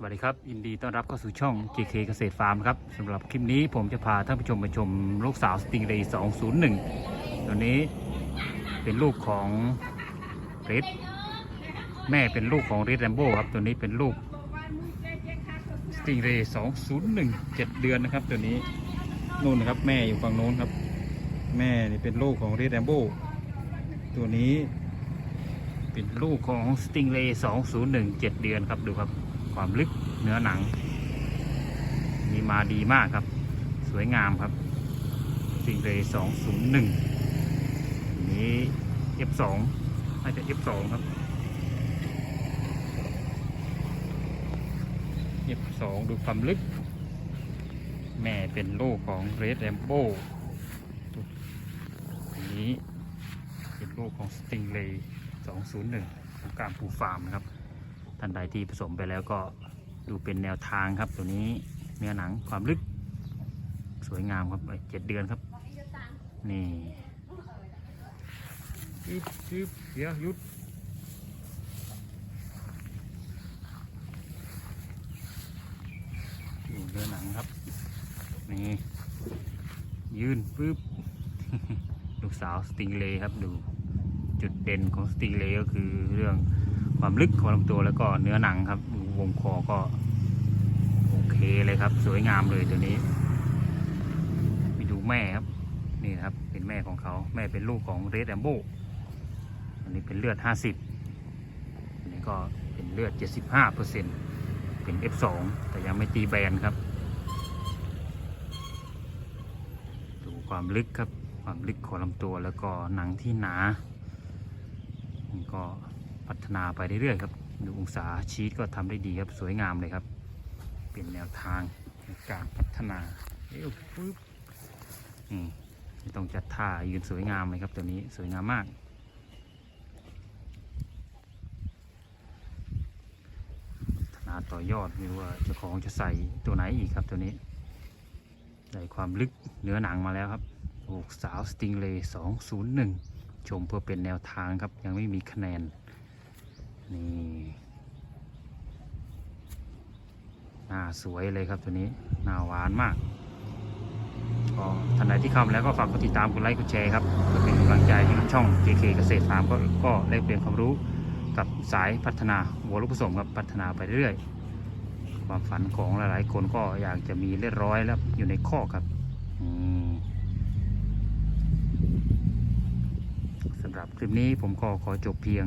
สวัสดีครับยินดีต้อนรับเข้าสู่ช่อง JK เกษตรฟาร์มครับสำหรับคลิปนี้ผมจะพาท่านผู้ชมมาชมลูกสาวสติงเรย์201 ตัวนี้เป็นลูกของเรดแม่เป็นลูกของเรดแรมโบ้ครับ ตัวนี้เป็นลูกสติงเรย์201 7 เดือนนะครับ ตัวนี้นู่นนะครับแม่อยู่ฝั่งโน้นครับ แม่นี่เป็นลูกของเรดแรมโบ้ตัวนี้ เป็นลูกของสติงเรย์201 7 เดือนครับดูครับ ความลึกเนื้อหนัง มีมาดีมากครับ สวยงามครับสติงเรย์201 นี้ F2 น่าจะ F2 ครับ F2 ดูความลึก แม่เป็นโลกของเรดแ a มโบ้อันนี้เป็นโลกของสติงเลย201 ของการปูฟาร์มนะครับ ท่านใดที่ผสมไปแล้วก็ดูเป็นแนวทางครับ ตัวนี้เนื้อหนังความลึก สวยงามครับเจ็ดเดือนครับ นี่ยึบยึบเดี๋ยวหยุดดูเนื้อหนังครับ นี่ ยืนปึ๊บลูกสาวสติงเลยครับดูจุดเด่นของสติงเลยก็คือเรื่อง ความลึกของลำตัวแล้วก็เนื้อหนังครับวงคอก็โอเคเลยครับ สวยงามเลยตัวนี้ไปดูแม่ครับ นี่ครับเป็นแม่ของเขาแม่เป็นลูกของเรดแอมโบอันนี้เป็นเลือด 50อันนี้ก็เป็นเลือด 75เปอร์เซ็นต์เป็น F2 แต่ยังไม่ตีแบนครับ ดูความลึกครับความลึกของลำตัวแล้วก็หนังที่หนานี่ก็ พัฒนาไปเรื่อยๆครับดูองศาชีตก็ทำได้ดีครับสวยงามเลยครับ เป็นแนวทางในการพัฒนาเอ้วปึ๊บนี่ต้องจัดท่ายืนสวยงามเลยครับตัวนี้สวยงามมาก พัฒนาต่อยอดไม่รู้ว่าเจ้าของจะใส่ตัวไหนอีกครับตัวนี้ใส่ความลึกเนื้อหนังมาแล้วครับลูกสาวสติงเลย์201 ชมเพื่อเป็นแนวทางครับยังไม่มีคะแนน นี่หน้าสวยเลยครับตัวนี้หน้าหวานมากก็ท่านใดที่เข้ามาแล้วก็ฝากกดติดตามกดไลค์กดแชร์ครับเพื่อเป็นกำลังใจให้กับช่อง JK เกษตรฟาร์มก็ก็แลกเปลี่ยนความรู้กับสายพัฒนาวัวลูกผสมครับพัฒนาไปเรื่อยๆความฝันของหลายๆ คนก็อยากจะมีเลือดร้อยแล้วอยู่ในข้อครับสำหรับคลิปนี้ผมก็ขอจบเพียง